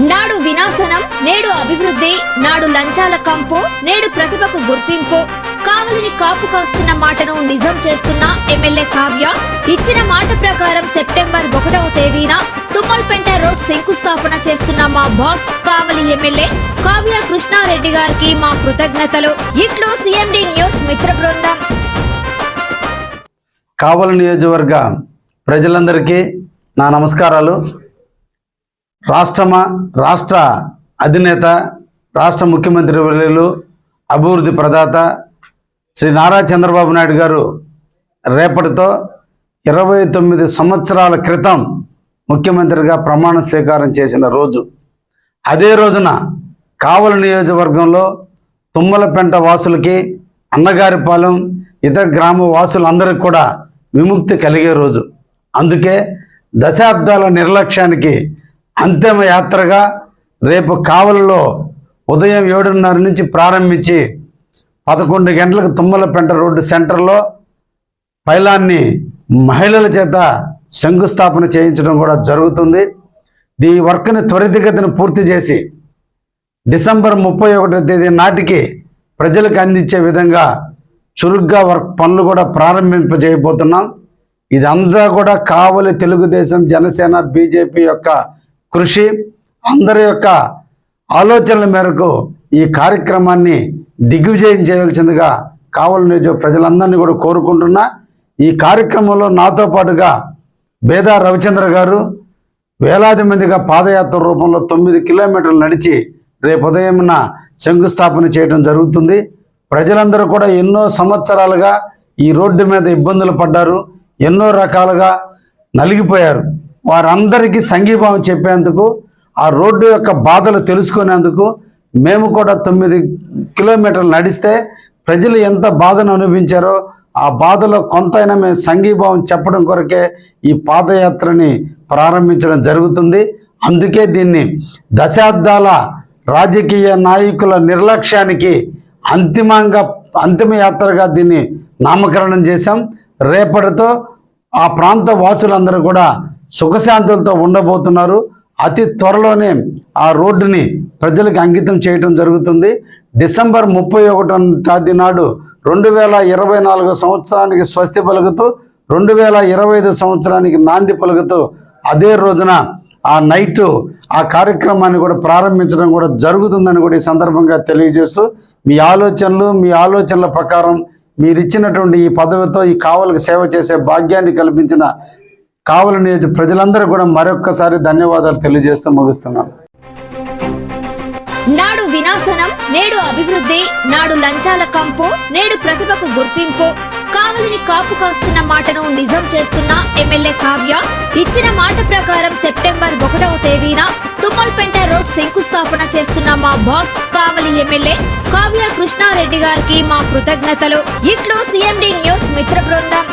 నాడు వినాశనం నేడు అభివృద్ధి నాడు లంచాల కంపు నేడు ప్రతిభకు గుర్తింపు. కావలిని కాపు కాస్తున్న మాటను నిజం చేస్తున్న ఎమ్మెల్యే కావ్య ఇచ్చిన మాట ప్రకారం సెప్టెంబర్ ఒకటవ తేదీన తుమ్మల్పేట రోడ్ శంకుస్థాపన చేస్తున్న మా బాస్ కావలి ఎమ్మెల్యే కావ్య కృష్ణారెడ్డి గారికి మా కృతజ్ఞతలు. ఇట్లు సిఎండి న్యూస్ మిత్ర బృందం. కావలి నియోజకవర్గ ప్రజలందరికీ నా నమస్కారాలు. రాష్ట్రమా రాష్ట్ర అధినేత రాష్ట్ర ముఖ్యమంత్రి వర్యులు అభివృద్ధి ప్రదాత శ్రీ నారా చంద్రబాబు నాయుడు గారు రేపటితో ఇరవై తొమ్మిది సంవత్సరాల క్రితం ముఖ్యమంత్రిగా ప్రమాణ స్వీకారం చేసిన రోజు. అదే రోజున కావల నియోజకవర్గంలో తుమ్మలపెంట వాసులకి అన్నగారిపాలెం ఇతర గ్రామ వాసులందరికీ కూడా విముక్తి కలిగే రోజు. అందుకే దశాబ్దాల నిర్లక్ష్యానికి అంతిమయాత్రగా రేపు కావలలో ఉదయం ఏడున్నర నుంచి ప్రారంభించి పదకొండు గంటలకు తుమ్మలపెంట రోడ్డు సెంటర్లో పైలాన్ని మహిళల చేత శంకుస్థాపన చేయించడం కూడా జరుగుతుంది. ఈ వర్క్ని త్వరితగతిని పూర్తి చేసి డిసెంబర్ ముప్పై ఒకటో తేదీ నాటికి ప్రజలకు అందించే విధంగా చురుగ్గా వర్క్ పనులు కూడా ప్రారంభింపజేయబోతున్నాం. ఇదంతా కూడా కావలి తెలుగుదేశం జనసేన బీజేపీ యొక్క కృషి అందరి యొక్క ఆలోచనల మేరకు ఈ కార్యక్రమాన్ని దిగ్విజయం చేయవలసిందిగా కావలి నియోజక ప్రజలందరినీ కూడా కోరుకుంటున్నా. ఈ కార్యక్రమంలో నాతో పాటుగా బేదా రవిచంద్ర గారు వేలాది మందిగా పాదయాత్ర రూపంలో తొమ్మిది కిలోమీటర్లు నడిచి రేపు ఉదయంన శంకుస్థాపన చేయడం జరుగుతుంది. ప్రజలందరూ కూడా ఎన్నో సంవత్సరాలుగా ఈ రోడ్డు మీద ఇబ్బందులు పడ్డారు. ఎన్నో రకాలుగా నలిగిపోయారు. వారందరికీ సంఘీభావం చెప్పేందుకు ఆ రోడ్డు యొక్క బాధలు తెలుసుకునేందుకు మేము కూడా తొమ్మిది కిలోమీటర్లు నడిస్తే ప్రజలు ఎంత బాధను అనుభవించారో ఆ బాధలో కొంతైనా మేము సంఘీభావం చెప్పడం కొరకే ఈ పాదయాత్రని ప్రారంభించడం జరుగుతుంది. అందుకే దీన్ని దశాబ్దాల రాజకీయ నాయకుల నిర్లక్ష్యానికి అంతిమంగా అంతిమయాత్రగా దీన్ని నామకరణం చేశాం. రేపటితో ఆ ప్రాంత వాసులందరూ కూడా సుఖశాంతులతో ఉండబోతున్నారు. అతి త్వరలోనే ఆ రోడ్డుని ప్రజలకు అంకితం చేయటం జరుగుతుంది. డిసెంబర్ ముప్పై ఒకటో తేదీ నాడు రెండు వేల ఇరవై నాలుగు సంవత్సరానికి స్వస్తి పలుకుతూ రెండు వేల ఇరవై ఐదు సంవత్సరానికి నాంది పలుకుతూ అదే రోజున ఆ నైట్ ఆ కార్యక్రమాన్ని కూడా ప్రారంభించడం కూడా జరుగుతుందని కూడా ఈ సందర్భంగా తెలియజేస్తూ మీ ఆలోచనలు మీ ఆలోచనల ప్రకారం మీరిచ్చినటువంటి ఈ పదవితో ఈ కావలకు సేవ చేసే భాగ్యాన్ని కల్పించిన కావలి నియోజక ప్రజలందరూ కూడా మరొక్కసారి ధన్యవాదాలు తెలియజేస్తూ ముగిస్తున్నాను. నాడు వినాశనం నేడు అభివృద్ధి నాడు లంచాల కంపు నేడు ప్రతిభకు గుర్తింపు. కావలిని కాపు కాస్తున్న మాటను నిజం చేస్తున్న ఎమ్మెల్యే కావ్య ఇచ్చిన మాట ప్రకారం సెప్టెంబర్ ఒకటవ తేదీన తుమ్మల్పేట రోడ్ శంకుస్థాపన చేస్తున్న మా బాస్ కావలి ఎమ్మెల్యే కావ్య కృష్ణారెడ్డి గారికి మా కృతజ్ఞతలు. ఇట్లు సిఎండి న్యూస్ మిత్ర బృందం.